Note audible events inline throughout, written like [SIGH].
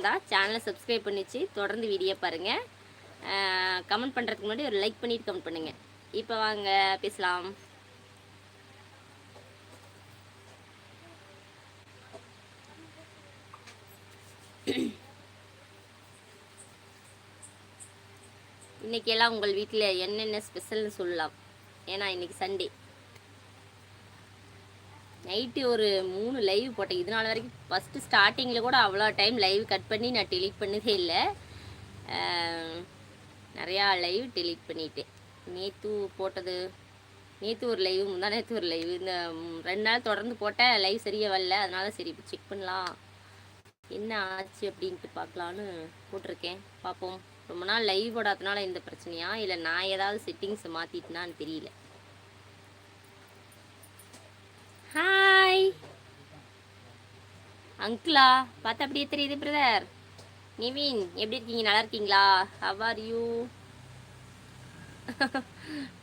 பிடிச்சிருந்தா சேனலை சப்ஸ்கிரைப் பண்ணிச்சு. தொடர்ந்து வீடியோ பாருங்கள் கமெண்ட் பண்ணுறதுக்கு முன்னாடி ஒரு லைக் பண்ணிட்டு கமெண்ட் பண்ணுங்கள் இப்போ வாங்க பேசலாம். இன்னைக்கு எல்லாம் உங்கள் வீட்டில் என்னென்ன ஸ்பெஷல்னு சொல்லலாம். ஏன்னா இன்னைக்கு சண்டே நைட்டு ஒரு மூணு லைவ் போட்டேன். இது நாள் வரைக்கும் ஃபஸ்ட்டு ஸ்டார்டிங்கில் கூட அவ்வளோ டைம் லைவ் கட் பண்ணி நான் டெலீட் பண்ணதே இல்லை. நிறையா லைவ் டெலீட் பண்ணிட்டேன். நேற்று போட்டது நேற்று ஒரு லைவ் முந்தா நேற்று ஒரு லைவ் இந்த ரெண்டு நாள் தொடர்ந்து போட்டேன் லைவ் சரியாக வரல. அதனால சரி இப்போ செக் பண்ணலாம். என்ன ஆச்சு அப்படின்ட்டு பார்க்கலான்னு போட்டிருக்கேன். பார்ப்போம். ரொம்ப நாள் லைவ் போடாதனால இந்த பிரச்சனையா? இல்லை நான் ஏதாவது செட்டிங்ஸை மாற்றிட்டேனான்னு தெரியல. ஹாய் அங்கிளா பார்த்தா அப்படியே தெரியுது பிரதர் நிவின் எப்படி இருக்கீங்க? நல்லா இருக்கீங்களா? ஹவ் ஆர் யூ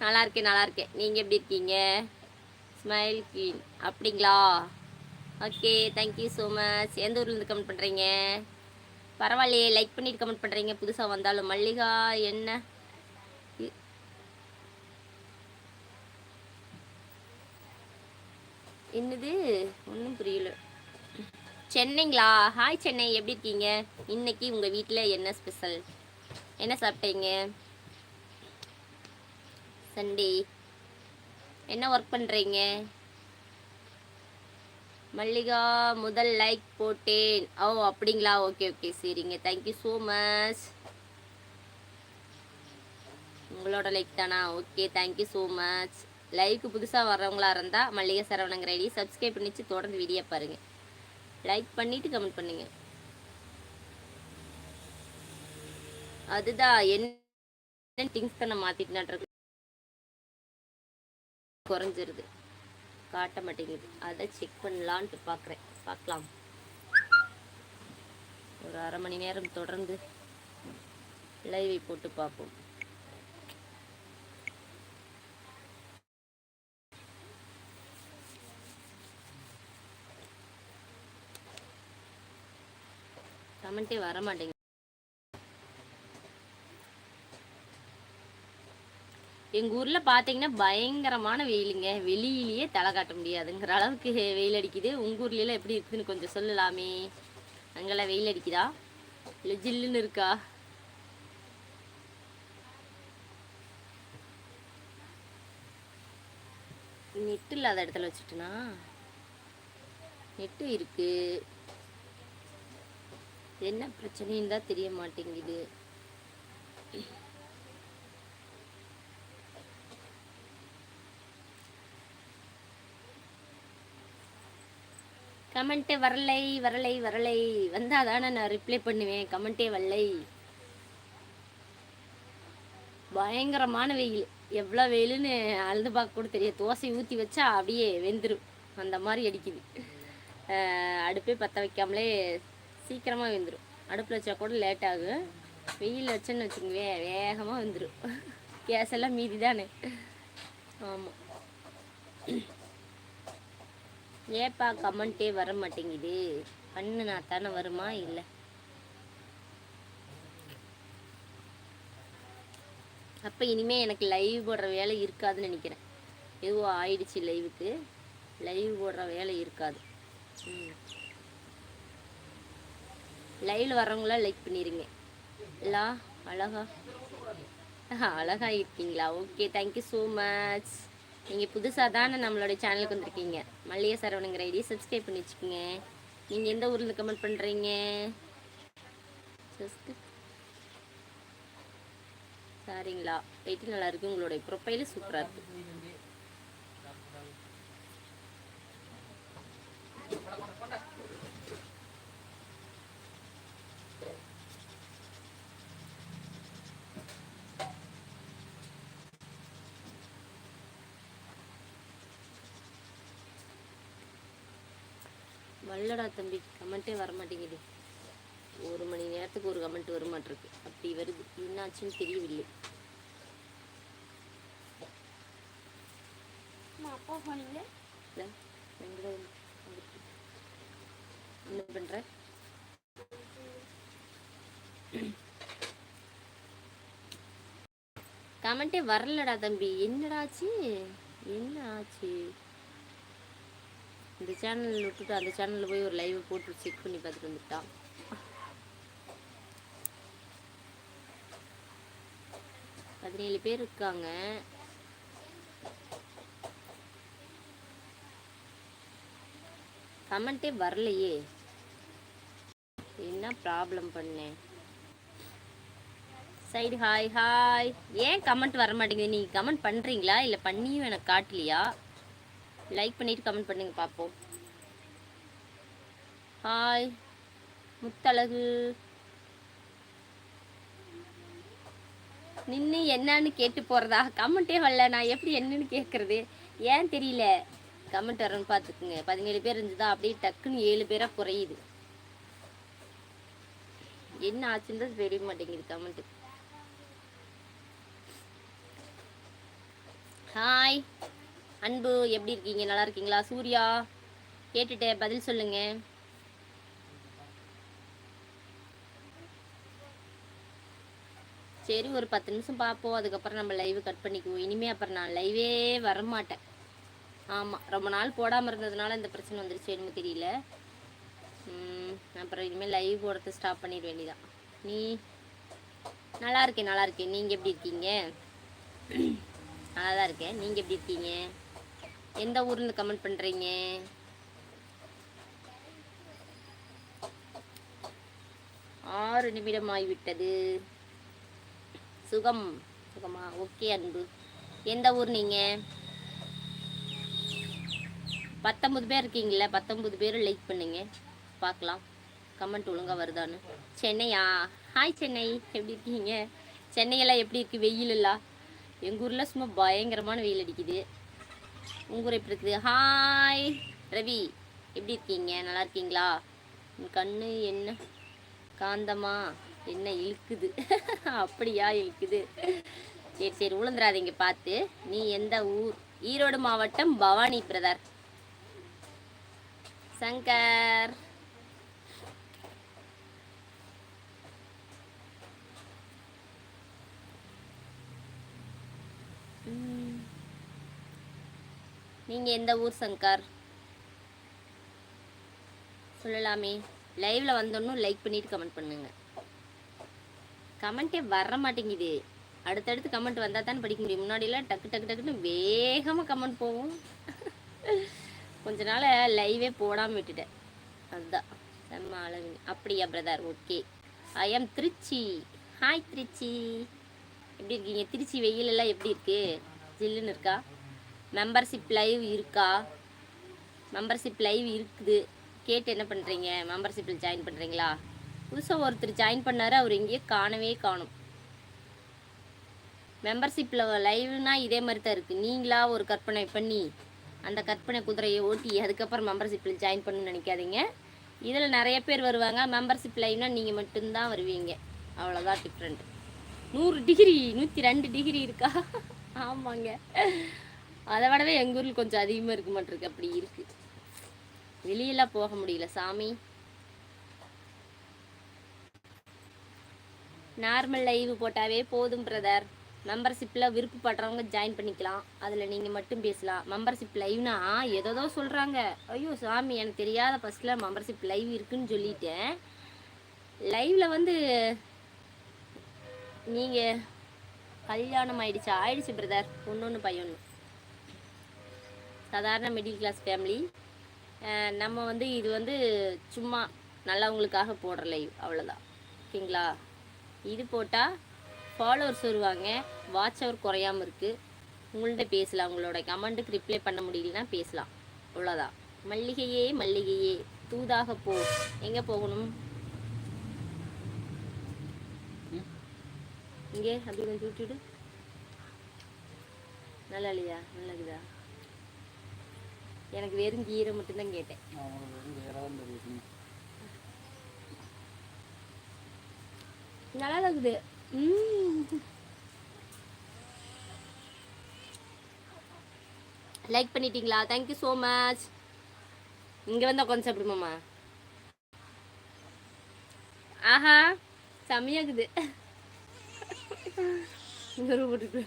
நல்லா இருக்கேன் நல்லா இருக்கேன். நீங்கள் எப்படி இருக்கீங்க? ஸ்மைல் க்ளீன் அப்படிங்களா? Okay thank you so much எந்த ஊர்லேருந்து கமெண்ட் பண்ணுறீங்க பரவாயில்லையே லைக் பண்ணிட்டு கமெண்ட் பண்ணுறீங்க புதுசாக வந்தாலும். மல்லிகா என்ன? என்னது? ஒன்றும் புரியல. சென்னைங்களா? ஹாய் சென்னை. எப்படி இருக்கீங்க? இன்னைக்கு உங்கள் வீட்டில் என்ன ஸ்பெஷல் என்ன சாப்பிட்டீங்க? சண்டே என்ன ஒர்க் பண்ணுறீங்க மல்லிகா முதல் லைக் போட்டேன். ஓ அப்படிங்களா? ஓகே ஓகே சரிங்க. தேங்க்யூ ஸோ மச் உங்களோட லைக் தானா? Okay thank you so much like புதுசாக வர்றவங்களா இருந்தால் மல்லிகை சரவணங்கிற ஐடி சப்ஸ்கிரைப் பண்ணிச்சு தொடர்ந்து வீடியோ பாருங்கள் லைக் பண்ணிவிட்டு கமெண்ட் பண்ணுங்கள் அதுதான் என்ன திங்ஸ் தான் நான் மாற்றிட்டு குறைஞ்சிருது. காட்ட மாட்டேங்குது. அதை செக் பண்ணலான்ட்டு பார்க்குறேன் பார்க்கலாம் ஒரு அரை மணி நேரம் தொடர்ந்து லைவை போட்டு பார்ப்போம். கமெண்ட்டே வர மாட்டேங்குது எங்க ஊர்ல பாத்தீங்கன்னா பயங்கரமான வெயிலுங்க. வெளியிலேயே தலை காட்ட முடியாதுங்கிற அளவுக்கு வெயில் அடிக்குது. உங்க ஊர்ல எல்லாம் எப்படி இருக்குதுன்னு கொஞ்சம் சொல்லலாமே. அங்கெல்லாம் வெயில் அடிக்குதா? இல்ல ஜில்லுன்னு இருக்கா? நெட்டு இல்லாத இடத்துல வச்சுட்டுனா? நெட்டு இருக்கு. என்ன பிரச்சனைன்னு தான் தெரிய மாட்டேங்குது. கமெண்ட் வரலை வரலை வரலை. வந்தால் தானே நான் ரிப்ளை பண்ணுவேன். கமெண்ட்டே வரலை. பயங்கரமான வெயில். எவ்வளோ வெயிலுன்னு அழுது பார்க்க கூட தெரியாது. தோசை ஊற்றி வச்சா அப்படியே வெந்துடும் அந்த மாதிரி அடிக்குது. அஹ் அடுப்பே பற்ற வைக்காமலே சீக்கிரமாக வெந்துடும் அடுப்பில் வச்சா கூட லேட் ஆகும். வெயில் வச்சேன்னு வச்சுக்கோங்க வேகமாக வந்துடும் கேஸ் எல்லாம் மீதி தானே ஆமாம் ஏப்பா கமெண்ட்டே வர மாட்டேங்குது. பண்ணுனா தானே வருமா? இல்லை. அப்போ இனிமேல் எனக்கு லைவ் போடுற வேலை இருக்காதுன்னு நினைக்கிறேன். எதுவோ ஆயிடுச்சு லைவுக்கு லைவ் போடுற வேலை இருக்காது. ம். லைவில் வரவங்களாம் லைக் பண்ணிடுங்க லா அழகா. அழகா இருக்கீங்களா ஓகே தேங்க்யூ ஸோ மச் நீங்கள் புதுசாக தானே நம்மளோட சேனலுக்கு வந்திருக்கீங்க. மல்லிகை சரவணங்கிற ஐடியை சப்ஸ்கிரைப் பண்ணி வச்சுக்கோங்க. நீங்கள் எந்த ஊரில் கமெண்ட் பண்ணுறீங்க சரிங்களா வெயிட்டு நல்லா இருக்கு. உங்களோட ப்ரொஃபைலு சூப்பராக இருக்கு. வல்லடா தம்பி கமெண்ட்டே வர மாட்டேங்குது ஒரு மணி நேரத்துக்கு ஒரு கமெண்ட் வர மாட்டிருக்கு அப்படி வருது. என்னாச்சுன்னு தெரியவில்லை. அப்பா போனீங்க. என்ன பண்ற? கமெண்ட்டே வரலடா தம்பி. என்னடா ஆச்சு? என்ன ஆச்சு? இந்த சேனல் விட்டுட்டு அந்த சேனலில் போய் ஒரு லைவ் போட்டு செக் பண்ணி பார்த்துட்டு வந்துட்டான் பதினேழு பேர் இருக்காங்க. கமெண்ட்டே வரலையே. என்ன ப்ராப்ளம் பண்ணேன் சைடு ஹாய் ஹாய் ஏன் கமெண்ட் வர மாட்டேங்குது? நீங்கள் கமெண்ட் பண்ணுறீங்களா இல்லை பண்ணியும் எனக்கு காட்டலையா? லைக் பண்ணிட்டு கமெண்ட் பண்ணுங்க பார்ப்போம். ஹாய் முத்தழகு. நின்று என்னன்னு கேட்டு போகிறதா கமெண்ட்டே வரல நான் எப்படி என்னன்னு கேட்குறது ஏன் தெரியல. கமெண்ட் வரணும்னு பார்த்துக்குங்க. பதினேழு பேர் இருந்துதான் அப்படியே டக்குன்னு ஏழு பேராக குறையுது. என்ன ஆச்சுன்றது தெரிய மாட்டேங்குது கமெண்ட் ஹாய் அன்பு எப்படி இருக்கீங்க? நல்லா இருக்கீங்களா? சூர்யா கேட்டுட்டேன். பதில் சொல்லுங்க. சரி ஒரு பத்து நிமிஷம் பார்ப்போம். அதுக்கப்புறம் நம்ம லைவ் கட் பண்ணிக்குவோம். இனிமே அப்புறம் நான் லைவே வரமாட்டேன். ஆமாம் ரொம்ப நாள் போடாமல் இருந்ததுனால இந்த பிரச்சனை வந்துருச்சு என்னமோ தெரியல. அப்புறம் இனிமேல் லைவ் போடுறது ஸ்டாப் பண்ணிட வேண்டியதான் நீ? நல்லா இருக்கேன் நல்லா இருக்கேன். நீங்கள் எப்படி இருக்கீங்க? [CLEARS THROAT] நல்லா தான் இருக்கேன். நீங்கள் எப்படி இருக்கீங்க? எந்த ஊர்லேருந்து கமெண்ட் பண்ணுறீங்க ஆறு நிமிடம் ஆகிவிட்டது சுகம் சுகமா? ஓகே அன்பு. எந்த ஊர் நீங்கள் பத்தொம்பது பேர் இருக்கீங்களா பத்தொம்பது பேர் லைக் பண்ணுங்க. பார்க்கலாம். கமெண்ட் ஒழுங்காக வருதான்னு. சென்னையா? ஹாய் சென்னை. எப்படி இருக்கீங்க? சென்னையெல்லாம் எப்படி இருக்குது வெயில் எல்லாம் எங்கள் ஊரில் சும்மா பயங்கரமான வெயில் அடிக்குது. உங்கள் எப்படி இருக்குது? ஹாய் ரவி. எப்படி இருக்கீங்க? நல்லா இருக்கீங்களா? உன் கண்ணு என்ன? காந்தமா? என்ன இழுக்குது? [LAUGHS] அப்படியா இழுக்குது? சரி சரி உளுந்துராதீங்க பார்த்து. நீ எந்த ஊர்? ஈரோடு மாவட்டம் பவானி பிரதர். சங்கர். ம். நீங்கள் எந்த ஊர் சங்கர்? சொல்லலாமே. லைவ்ல வந்தோன்னும் லைக் பண்ணிட்டு கமெண்ட் பண்ணுங்க. கமெண்ட்டே வர மாட்டேங்குது. அடுத்தடுத்து கமெண்ட் வந்தால் தான் படிக்க முடியும். முன்னாடியெல்லாம் டக்கு டக்கு டக்குன்னு வேகமாக கமெண்ட் போகும். கொஞ்ச நாள் லைவே போடாமல் விட்டுட்டேன். அதுதான் செம்ம அழகு. அப்படியா brother okay I am Trichy. Hi Trichy. எப்படி இருக்கீங்க? திருச்சி வெயிலெல்லாம் எப்படி இருக்கு? ஜில்லுன்னு இருக்கா? மெம்பர்ஷிப் லைவ் இருக்கா? மெம்பர்ஷிப் லைவ் இருக்குது. கேட்டு என்ன பண்ணுறீங்க மெம்பர்ஷிப்பில் ஜாயின் பண்ணுறீங்களா புதுசாக ஒருத்தர் ஜாயின் பண்ணார். அவர் எங்கேயோ காணவே காணும். மெம்பர்ஷிப்பில் லைவ்னா இதே மாதிரி தான் இருக்குது நீங்களா ஒரு கற்பனை பண்ணி அந்த கற்பனை குதிரையை ஓட்டி அதுக்கப்புறம் மெம்பர்ஷிப்பில் ஜாயின் பண்ணணும்னு நினைக்காதீங்க. இதில் நிறைய பேர் வருவாங்க. மெம்பர்ஷிப் லைவ்னால் நீங்கள் மட்டும்தான் வருவீங்க. அவ்வளோதான் டிஃப்ரெண்ட் நூறு டிகிரி நூற்றி ரெண்டு டிகிரி இருக்கா? ஆமாங்க. அதை விடவே எங்கள் ஊரில் கொஞ்சம் அதிகமாக இருக்க மாட்டிருக்கு. அப்படி இருக்குது வெளியெல்லாம் போக முடியல சாமி. நார்மல் லைவ் போட்டாவே போதும் பிரதர் மெம்பர்ஷிப்பில் விருப்பப்படுறவங்க ஜாயின் பண்ணிக்கலாம். அதில் நீங்கள் மட்டும் பேசலாம். மெம்பர்ஷிப் லைவ்னா ஏதோ சொல்கிறாங்க ஐயோ சாமி எனக்கு தெரியாத ஃபஸ்ட்டில் மெம்பர்ஷிப் லைவ் இருக்குன்னு சொல்லிட்டேன். லைவில் வந்து நீங்கள் கல்யாணம் ஆயிடுச்சு? ஆயிடுச்சு பிரதர் ஒன்று பையன் சாதாரண மிடில் கிளாஸ் ஃபேமிலி நம்ம வந்து இது வந்து சும்மா நல்லவங்களுக்காக போடுற லைவ் அவ்வளோதான் ஓகேங்களா? இது போட்டால் ஃபாலோவர்ஸ் வருவாங்க. வாட்ச் அவர் குறையாமல் இருக்குது உங்கள்கிட்ட பேசலாம். உங்களோட கமெண்ட்டுக்கு ரிப்ளை பண்ண முடியலன்னா பேசலாம். அவ்வளோதான் மல்லிகையே மல்லிகையே தூதாக போ. எங்கே போகணும்? இங்கே அப்படி கொஞ்சம் விட்டுவிடு நல்லா இல்லையா? நல்லா இருக்குதா? எனக்கு வெறும் கீரை மட்டும்தான் கேட்டேன். நல்லா இருக்குது. லைக் பண்ணிட்டீங்களா? தேங்க்யூ ஸோ மச் இங்கே வந்து உட்காந்து சாப்பிடுமாம்மா ஆஹா செம்மையாக்குது [LAUGHS] இங்க போட்டுட்டு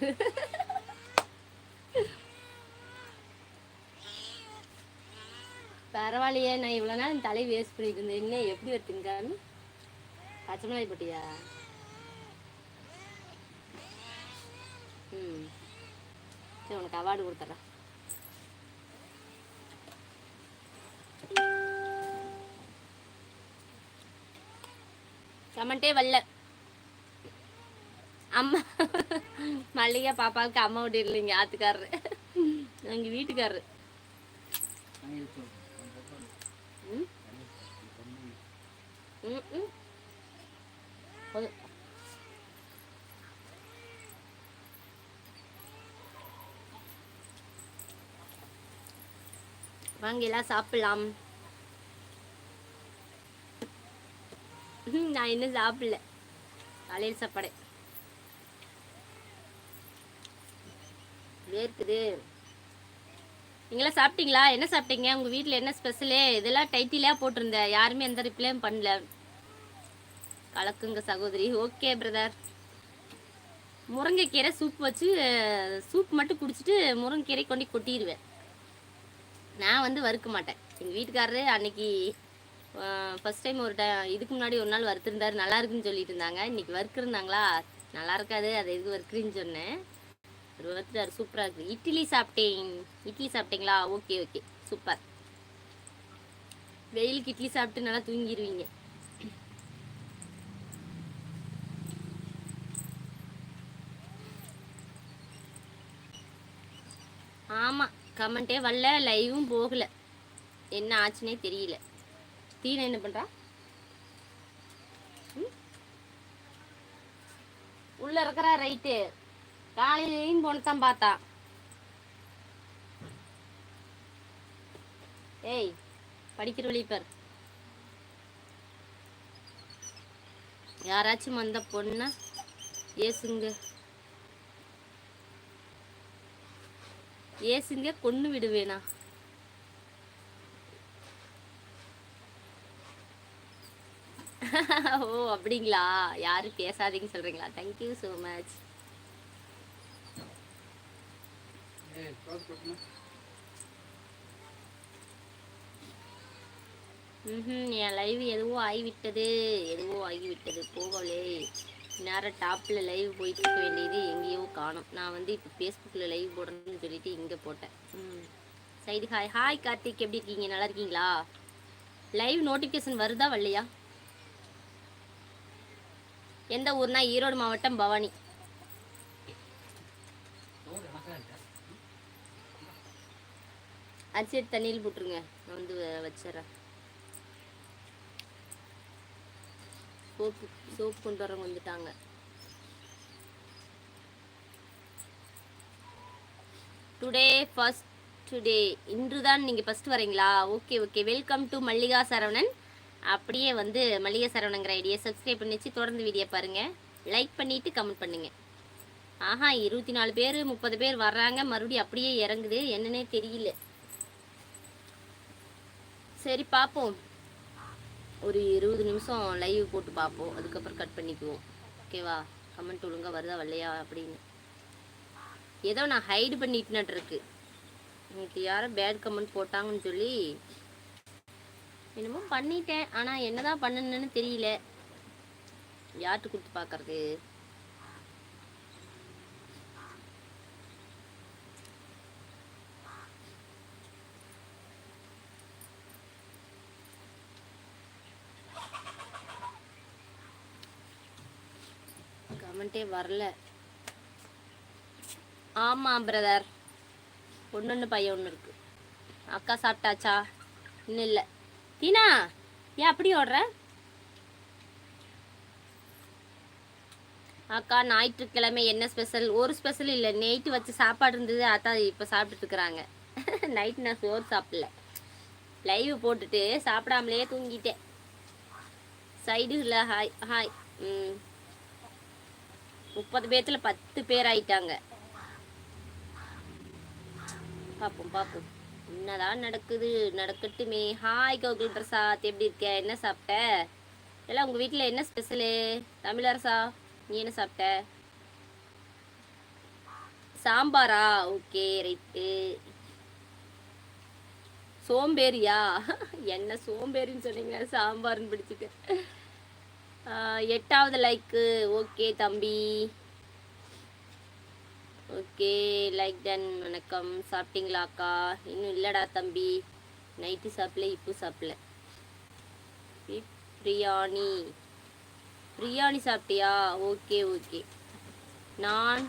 பரவாயில்லையே நான் இவ்வளோ நாள் தலை வேஸ்ட் பண்ணிட்டு இருந்தேன். என்ன எப்படி வருத்துங்கான்னு பச்சை மிளகாய் போட்டியா? ம். சரி உனக்கு அவார்டு கொடுத்துட்றேன். கமெண்டே வரல. அம்மா மல்லிகா பாப்பாவுக்கு அம்மா விட்டு இல்லைங்க ஆத்துக்காரரு. எங்கள் வீட்டுக்காரரு ம் ம் ம் போதும். வாங்க எல்லாம் சாப்பிடலாம் நான் இன்னும் சாப்பிடல. காலையில் சாப்பாடு. வேர்க்குது. நீங்களாம் சாப்பிட்டீங்களா? என்ன சாப்பிட்டீங்க? உங்கள் வீட்டில் என்ன ஸ்பெஷலு இதெல்லாம் டைட்டிலாக போட்டிருந்தேன் யாருமே எந்த ரிப்ளையும் பண்ணல. கலக்குங்க சகோதரி. ஓகே பிரதர் முருங்கைக்கீரை சூப் வச்சு சூப் மட்டும் குடிச்சிட்டு முருங்கைக்கீரை கொண்டு கொட்டிடுவேன் நான் வந்து வறுக்க மாட்டேன். எங்கள் வீட்டுக்காரரு அன்னைக்கு ஃபர்ஸ்ட் டைம் ஒரு டைம் இதுக்கு முன்னாடி ஒரு நாள் வறுத்திருந்தாரு. நல்லா இருக்குன்னு சொல்லிட்டு இருந்தாங்க. இன்னைக்கு வறுக்கிருந்தாங்களா நல்லா இருக்காது. அதை எதுக்கு வறுக்குறீன்னு சொன்னேன். ஒரு வறுத்துட்டார். சூப்பராக இருக்குது இட்லி சாப்பிட்டேன். இட்லி சாப்பிட்டீங்களா? Okay okay. சூப்பர். வெயிலுக்கு இட்லி சாப்பிட்டு நல்லா தூங்கிடுவீங்க ஆமாம் கமெண்ட்டே வரல லைவும் போகல. என்ன ஆச்சுன்னே தெரியல. தீன என்ன பண்ணுறா உள்ள இருக்கிறா ரைட்டு காலையிலையும் போனதான் பார்த்தா. ஏய் படிக்கிற வழிப்பர் யாராச்சும் வந்த பொண்ணா? ஏசுங்க. ஏசுங்க கொன்னு விடுவேனா? ஓ அப்படிங்களா? யாரும் பேசாதீங்கன்னு சொல்றீங்களா? தேங்க்யூ ஸோ மச் ம் என் லைவ் எதுவோ ஆகிவிட்டது. எதுவோ ஆகிவிட்டது. போகலே நேரம் டாப்பில் லைவ் போயிட்டு இருக்க வேண்டியது எங்கேயோ காணும். நான் வந்து இப்போ ஃபேஸ்புக்கில் லைவ் போடணும்னு சொல்லிட்டு இங்கே போட்டேன். ம். Side hi hi Karthik. எப்படி இருக்கீங்க? நல்லா இருக்கீங்களா? லைவ் நோட்டிஃபிகேஷன் வருதா வரலையா? எந்த ஊர்னா ஈரோடு மாவட்டம் பவானி. அரிசி எடுத்து தண்ணியில் போட்டுருங்க. நான் வந்து வச்சிடுறேன். சோப்பு சோப் கொண்டு வரவங்க வந்துட்டாங்க. டுடே ஃபர்ஸ்ட் டுடே இன்று தான் நீங்கள் ஃபஸ்ட் வரீங்களா okay okay welcome to Mallika Saravanan. அப்படியே வந்து மல்லிகா சரவணங்கிற ஐடியை சப்ஸ்கிரைப் பண்ணி வச்சு தொடர்ந்து வீடியோ பாருங்கள் லைக் பண்ணிவிட்டு கமெண்ட் பண்ணுங்கள் ஆஹா இருபத்தி நாலு பேர் முப்பது பேர் வர்றாங்க. மறுபடியும் அப்படியே இறங்குது. என்னன்னே தெரியல. சரி பார்ப்போம். ஒரு இருபது நிமிஷம் லைவ் போட்டு பார்ப்போம். அதுக்கப்புறம் கட் பண்ணிக்குவோம். ஓகேவா கமெண்ட் ஒழுங்காக வருதா வரலையா அப்படின்னு. ஏதோ நான் ஹைடு பண்ணிட்டு இருக்கு. இன்னைக்கு யாரும் பேட் கமெண்ட் போட்டாங்கன்னு சொல்லி என்னமோ பண்ணிட்டேன். ஆனால் என்னதான் பண்ணணுன்னு தெரியல. யார்கிட்ட கொடுத்து பார்க்கறது? கமெண்ட்டே வரல. ஆமாம் பிரதர் ஒன்று பையன் ஒன்று இருக்கு. அக்கா சாப்பிட்டாச்சா? இன்னும் இல்லை. தீனா ஏன் அப்படி ஓடுற? அக்கா ஞாயிற்றுக்கிழமை என்ன ஸ்பெஷல் ஒரு ஸ்பெஷல் இல்லை. நைட்டு வச்சு சாப்பாடு இருந்தது அதான் இப்போ சாப்பிட்டுட்டு இருக்கிறாங்க. [LAUGHS] நைட் நான் சோறு சாப்பிடல. லைவ் போட்டுட்டு சாப்பிடாமலே தூங்கிட்டேன். சைடு இல்லை ஹாய் ஹாய் ம். முப்பது பேர்த்துல பத்து பேர் ஆயிட்டாங்க. பார்ப்போம் பார்ப்போம் என்னதான் நடக்குது? நடக்கட்டுமே. ஹாய் கோகுல் பிரசாத். எப்படி இருக்க? என்ன சாப்பிட்ட? எல்லாம் உங்கள் வீட்டில் என்ன ஸ்பெஷலு தமிழரசா? நீ என்ன சாப்பிட்ட? சாம்பாரா? ஓகே ரைட்டு சோம்பேறியா? [LAUGHS] என்ன சோம்பேறின்னு சொன்னீங்க. சாம்பார்னு பிடிச்சிட்டு. எட்டாவது லைக்கு ஓகே தம்பி. ஓகே லைக் டன் வணக்கம். சாப்பிட்டீங்களா அக்கா? இன்னும் இல்லைடா தம்பி. நைட்டு சாப்பிடல இப்போ சாப்பிடல. பிரியாணி. பிரியாணி சாப்பிட்டியா? ஓகே ஓகே நான்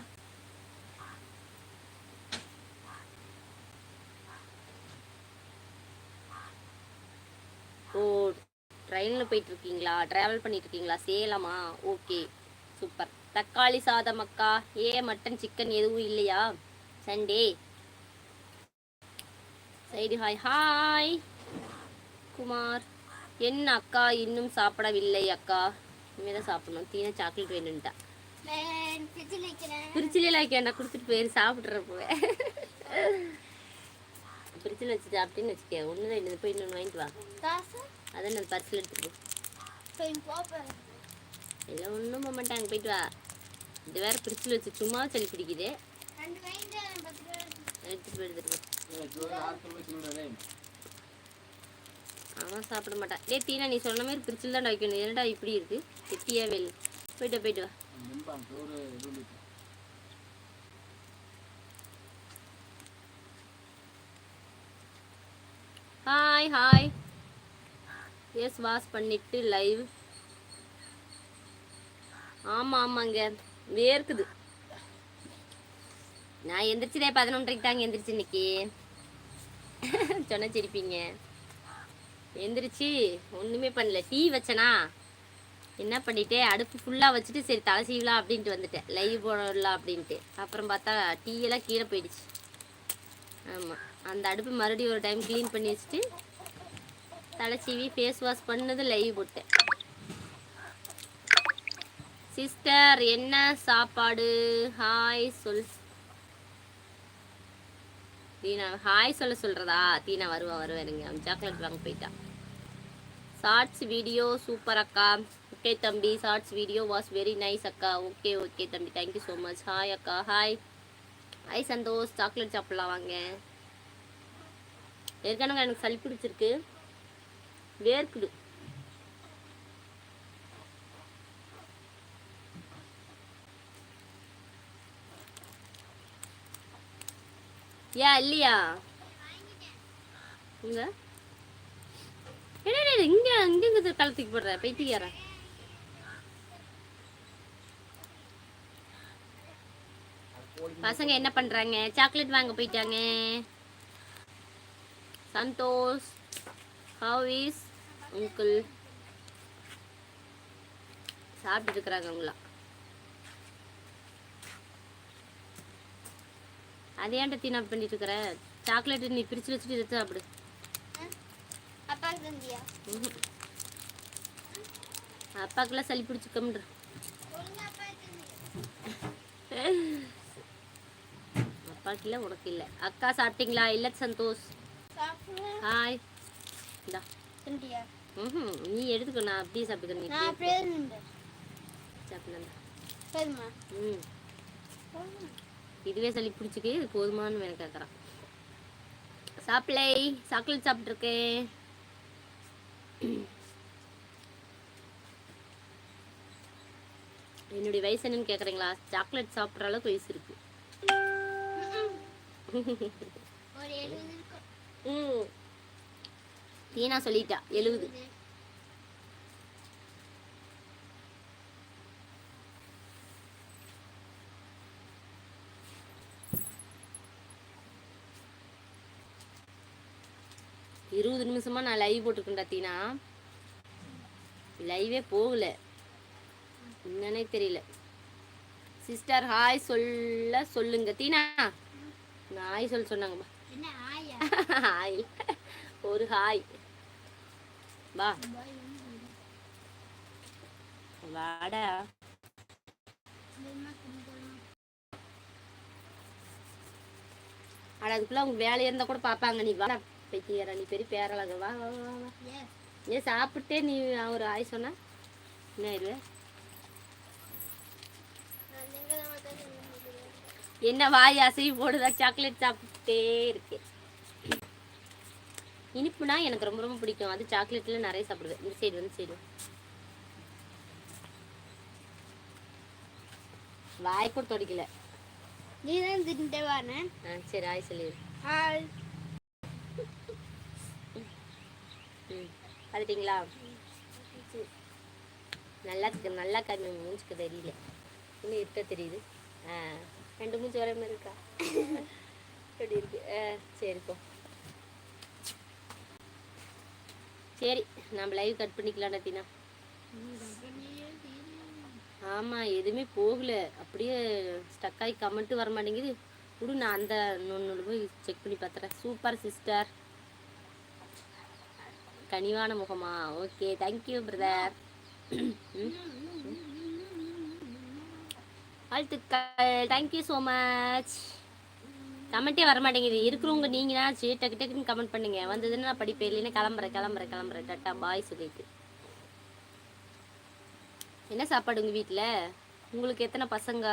ஓ ட்ரெயினில் போயிட்டு இருக்கீங்களா ட்ராவல் பண்ணிட்டு இருக்கீங்களா சேலமா? ஓகே சூப்பர் தக்காளி சாதம் அக்கா. ஏ மட்டன் சிக்கன் எதுவும் இல்லையா? Sunday. Side hi hi Kumar. என்ன அக்கா? இன்னும் சாப்பிடவில்லை அக்கா. இனிமே தான் சாப்பிடணும். தீன சாக்லேட் வேணும்ட்டா. பிரிச்சிலே நான் கொடுத்துட்டு போயிரு சாப்பிட்றப்பவே பிரிச்சில் வச்சு சாப்பிட்டேன்னு வச்சுக்க ஒன்று தான் இன்னும் போய் இன்னொன்று வாங்கிட்டு வா. காசு? அதை நான் பர்ஸில் போப்பேன். இல்லை ஒன்றும் போக மாட்டாங்க போயிட்டு வா. இது வேற பிரிச்சில் வச்சு சும்மா சளி பிடிக்குது. எடுத்துட்டு போய் அவன் சாப்பிட மாட்டான். டேய் தீனா நீ சொன்ன மாதிரி பிரிச்சில் தான் வைக்கணும். என்னடா இப்படி இருக்கு? கெட்டியா வெயில் போயிட்டு வா, போயிட்டு வா. ஹாய் ஹாய் எஸ் வாஷ் பண்ணிட்டு லைவ் ஆமாம் ஆமாங்க. வேர்க்குது. நான் எந்திரிச்சதே பதினொன்றரைக்கு தாங்க எந்திரிச்சு இன்னைக்கு. [LAUGHS] சொன்ன சிரிப்பீங்க எந்திரிச்சு ஒன்றுமே பண்ணல. டீ வச்சனா என்ன பண்ணிட்டேன் அடுப்பு ஃபுல்லாக வச்சுட்டு சரி தலை செய்யலாம் அப்படின்ட்டு வந்துட்டேன். லைவ் போடலாம் அப்படின்ட்டு. அப்புறம் பார்த்தா டீ எல்லாம் கீழே போயிடுச்சு. ஆமாம் அந்த அடுப்பு மறுபடியும் ஒரு டைம் க்ளீன் பண்ணி வச்சுட்டு தலை சீவி ஃபேஸ் வாஷ் பண்ணது லைவ் போட்டேன். சிஸ்டர் என்ன சாப்பாடு? ஹாய் சொல். தீனா ஹாய் சொல்ல சொல்றதா? தீனா வருவா வருவாருங்க அவன் சாக்லேட் வாங்க போயிட்டா. ஷார்ட்ஸ் வீடியோ சூப்பர் அக்கா. ஓகே தம்பி. Shorts video was very nice அக்கா. ஓகே ஓகே தம்பி. Thank you so much hi அக்கா. Hi hi Santhosh. சாக்லேட் சாப்பிட்லாம் வாங்க. ஏற்கனவே எனக்கு சளி பிடிச்சிருக்கு. வேர்க்குது. ஏன் இல்லையா? இங்க. என்ன இங்க இங்க இங்க கலத்துக்கு போடுற? பைத்தியார பசங்க என்ன பண்றாங்க? சாக்லேட் வாங்க போயிட்டாங்க. சந்தோஷ். ஹவ் இஸ் உங்கிள் சாப்பிட்டு இருக்கிறாங்க அவங்களா அதே ஏன்டா தீனா பண்ணிட்டு இருக்கிற சாக்லேட் நீ பிரிச்சு வச்சுட்டு இதை சாப்பிடு. அப்பாக்கெல்லாம் சளி பிடிச்சிக்கம்ன்ற அப்பாக்கு இல்லை உனக்கு இல்லை. அக்கா சாப்பிட்டீங்களா? இல்லை சந்தோஷ். ஹாய் இந்தா தந்தியா ம் நீ எடுத்துக்கோ நான் அப்படியே சாப்பிட்டுக்கிறேன். நீ நான் அப்படியே சாப்பிடலாம். ம். இதுவே சளி பிடிச்சிக்கு இது போதுமான்னு எனக்கு கேட்குறான் சாப்பிடலை. சாக்லேட் சாப்பிட்ருக்கேன் என்னுடைய வயசு என்னன்னு கேட்குறீங்களா சாக்லேட் சாப்பிட்ற அளவுக்கு வயசு இருக்கு. ம். தீனா சொல்லிட்டா எழுபது இருபது நிமிஷமா நான் லைவ் போட்டிருக்கேன்டா தீனா. லைவே போகல. என்னன்னே தெரியல. சிஸ்டர் ஹாய் சொல்ல சொல்லுங்க. தீனா நான் ஹாய் சொல்ல சொன்னாங்கப்பா ஹாய் [LAUGHS] ஒரு ஹாய் வா. வாடா. அட அதுக்குள்ள அவங்க வேலையாக இருந்தா கூட பாப்பாங்க. நீ வாடா பைத்தியரா நீ பெரிய பேரழக. வா வா வா வா. ஏன் சாப்பிட்டே நீ ஒரு ஆய் சொன்ன? என்ன ஆயிடுவேன் என்ன வாய் அசைவு போடுதா? சாக்லேட் சாப்பிட்டே இருக்கேன். இனிப்புனா எனக்கு ரொம்ப ரொம்ப பிடிக்கும். அது சாக்லேட்ல நிறைய சாப்பிடுவேன். இந்த சைடு வந்து சைடு. வாய் கூட துடைக்கல. நீ தான் தின்ட்டே வானே. ஆ சரி ஆய் சொல்லிடு ஹாய் ம் பார்த்துட்டிங்களா? நல்லா இருக்கு நல்லா கம்மி மூஞ்சுக்கு தெரியல. இன்னும் இருட்ட தெரியுது. ஆ ரெண்டு மூஞ்சி வர மாதிரி இருக்கா? [LAUGHS] எப்படி இருக்கு. ஆ சரி போ சரி நம்ம லைவ் கட் பண்ணிக்கலாம் நத்தினா ஆமாம் எதுவுமே போகல. அப்படியே ஸ்டக் ஆகி கமெண்ட்டு வர மாட்டேங்குது. விடு நான் அந்த ஒன்று போய் செக் பண்ணி பார்த்துறேன். சூப்பர் சிஸ்டர் கனிவான முகமா? ஓகே தேங்க்யூ பிரதர் வாழ்த்துக்கள். தேங்க்யூ ஸோ மச் கமெண்ட்டே வர மாட்டேங்குது இருக்கிறவங்க நீங்கனா சரி டக்கு டக்குன்னு கமெண்ட் பண்ணுங்க. வந்ததுன்னா நான் படிப்பேன். இல்லைன்னா கிளம்புறேன் கிளம்புறேன் கிளம்புறேன். டட்டா பாய் சொல்லிட்டு. என்ன சாப்பாடு உங்கள் வீட்டில் உங்களுக்கு எத்தனை பசங்க?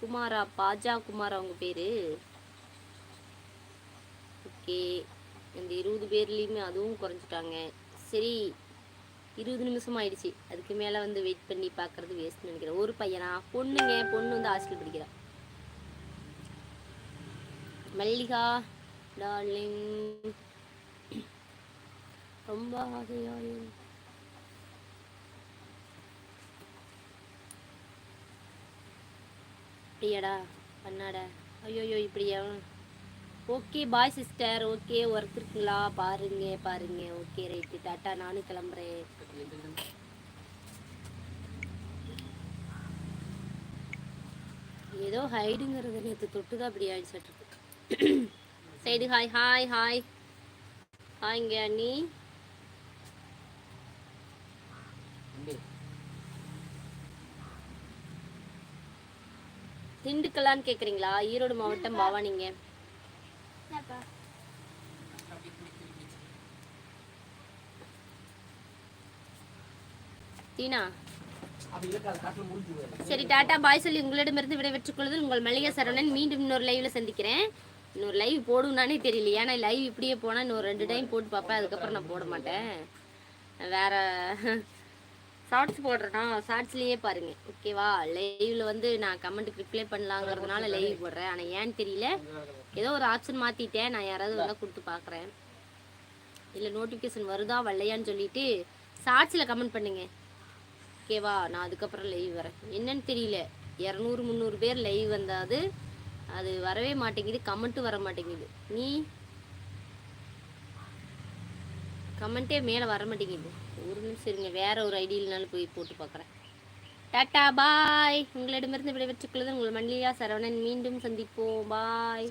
குமாரா பாஜா குமாரா உங்கள் பேர்? ஓகே. இந்த இருபது பேர்லேயுமே அதுவும் குறைஞ்சிட்டாங்க. சரி. இருபது நிமிஷம் ஆயிடுச்சு அதுக்கு மேலே வந்து வெயிட் பண்ணி பார்க்கறது வேஸ்ட் நினைக்கிறேன். ஒரு பையனா? பொண்ணுங்க. பொண்ணு வந்து ஹாஸ்டல் படிக்கிறான் மல்லிகா டார்லிங். ரொம்ப ஆசையாயும் அப்படியாடா பண்ணாடா. ஐயோயோ இப்படியா? Okay bye sister okay work இருக்குங்களா? பாருங்க பாருங்க. ஓகே ரைட்டு டாட்டா நானும் கிளம்புறேன். ஏதோ ஹைடுங்கிறது நேற்று தொட்டு தான் அப்படி ஆயிடுச்சு சைடு ஹாய் ஹாய் ஹாய் ஹாய்ங்க அண்ணி. திண்டுக்கலான்னு கேட்குறீங்களா ஈரோடு மாவட்டம் பவானிங்க என்னப்பா டீனா சரி டாடா பாய் சொல்லி உங்களிடமிருந்து விடைபெற்றுக் கொள்வதில் உங்கள் மல்லிகை சரவணன். மீண்டும் இன்னொரு லைவ்ல சந்திக்கிறேன். இன்னொரு லைவ் போடுனானே தெரியல ஏன்னா லைவ் இப்படியே போனால் இன்னொரு ரெண்டு டைம் போட்டு பார்ப்பேன் அதுக்கப்புறம் நான் போட மாட்டேன். வேற ஷார்ட்ஸ் போடுறேன்னா ஷார்ட்ஸ்லேயே பாருங்க. ஓகேவா லைவ்ல வந்து நான் கமெண்ட்டுக்கு ரிப்ளை பண்ணலாங்கிறதுனால லைவ் போடுறேன். ஆனால் ஏன்னு தெரியல. ஏதோ ஒரு ஆப்ஷன் மாற்றிட்டேன் நான் யாராவது வந்தால் கொடுத்து பார்க்குறேன் இல்லை நோட்டிஃபிகேஷன் வருதா வரலையான்னு சொல்லிட்டு ஷார்ட்ஸில் கமெண்ட் பண்ணுங்க. ஓகேவா நான் அதுக்கப்புறம் லைவ் வரேன். என்னன்னு தெரியல. இரநூறு முந்நூறு பேர் லைவ் வந்தாது அது வரவே மாட்டேங்குது கமெண்ட்டும் வர மாட்டேங்குது. நீ கமெண்ட்டே மேலே வர மாட்டேங்குது. ஒரு நிமிஷம் இருங்க வேற ஒரு ஐடியிலனாலும் போய் போட்டு பார்க்குறேன் டாட்டா பாய் உங்களிடமிருந்து விடைபெற்றுக் கொள்வது உங்கள் மல்லிகா சரவணன். மீண்டும் சந்திப்போம். பாய்